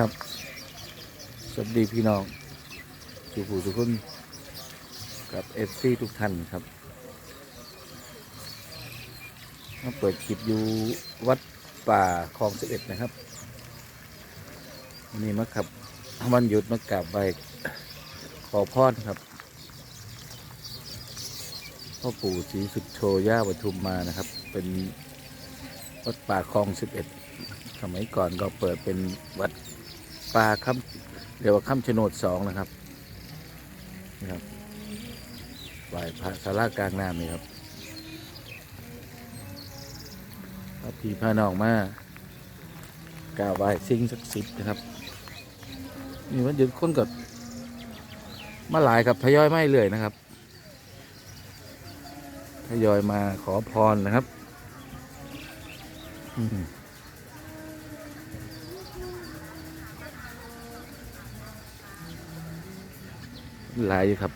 ครับ สวัสดีพี่น้องทุกผู้ทุกคนกับเอฟซีทุกท่านครับมาเปิดคลิปอยู่วัดป่าคลองสิบเอ็ดนะครับวันนี่มาขับวันหยุดมากราบไหว้ขอพรครับพ่อปู่ศรีสุดโชย่าปทุมมานะครับ เป็นวัดป่าคลองสิบเอ็ดสมัยก่อนก็เปิดเป็นวัด ป่าคำเรียกว่าคำชโนดสองนะครับนี่ครับไหว้พระสารากลางน้ำนี่ครับพระพี่พระน้องมากราบไหว้สิ่งศักดิ์สิทธิ์นะครับนี่วันหยุดคนก็มาหลายครับทยอยไม่เรื่อยนะครับทยอยมาขอพรนะครับ อืม หลายครับ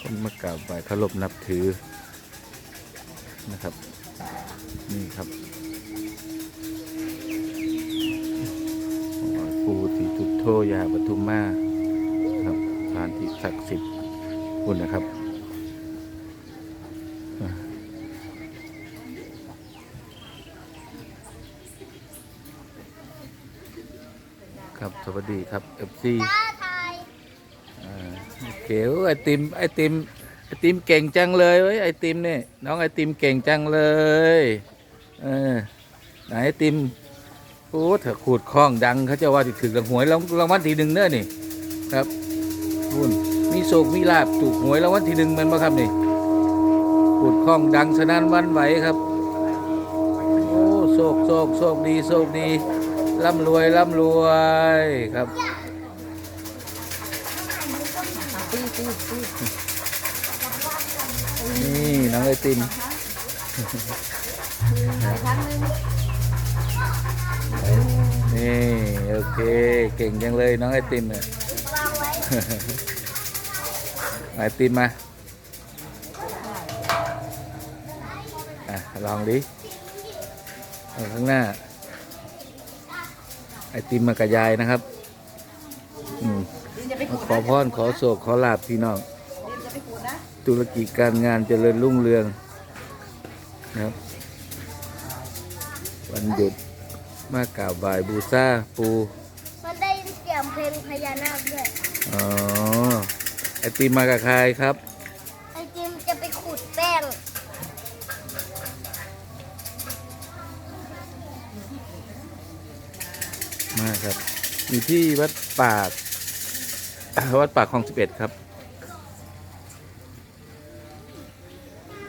คนมากราบไหว้เคารพนับถือนะครับ นี่ครับปูติทุตโทยาปทุมมา ถานที่ศักดิ์สิทธิ์คุณนะครับครับสวัสดีครับ FC อ่าโอเคโอ้ไอติมไอติมไอติมเก่งจังเลยเว้ยไอติมเนี่ยน้องไอติมเก่งจังเลยเออไหนไอติมโอ้เถอะขูดคล้องดังเขาจะว่าถึงรางหวยรางรางวัลที่หนึ่งเน้อนี่ครับ คุณมีโศกมีลาบถูกหวยรางวัลที่หนึ่งมันบ่ครับนี่ขุดคล้องดังสนั่นวันไหวครับโอ้โศกโศกโศกดีโศกดีร่ำรวยร่ำรวยครับนี่น้องไอติมนี่โอเค เก่งจังเลยน้องไอติมเนี่ย ไอติมมาอะลองดิข้างหน้า ไอติมมากระยายนะครับ อืมขอพรขอโศกขอลาบพี่น้องธุรกิจการงานเจริญรุ่งเรืองนะครับ วันหยุดมากราบไหว้บูชาปูมันได้เสียงเพลงพญานาคด้วย อ๋อ ไอติมมากับใครครับ ไอจิมจะไปขูดแป้ง มาครับ อยู่ที่วัดปากอ่าวัดปากคลองสิบเอ็ดครับ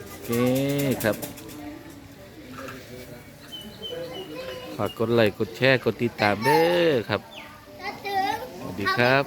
โอเคครับ ฝากกดไลค์ กดแชร์ กดติดตามเด้อครับถ้าถึงสวัสดีครับ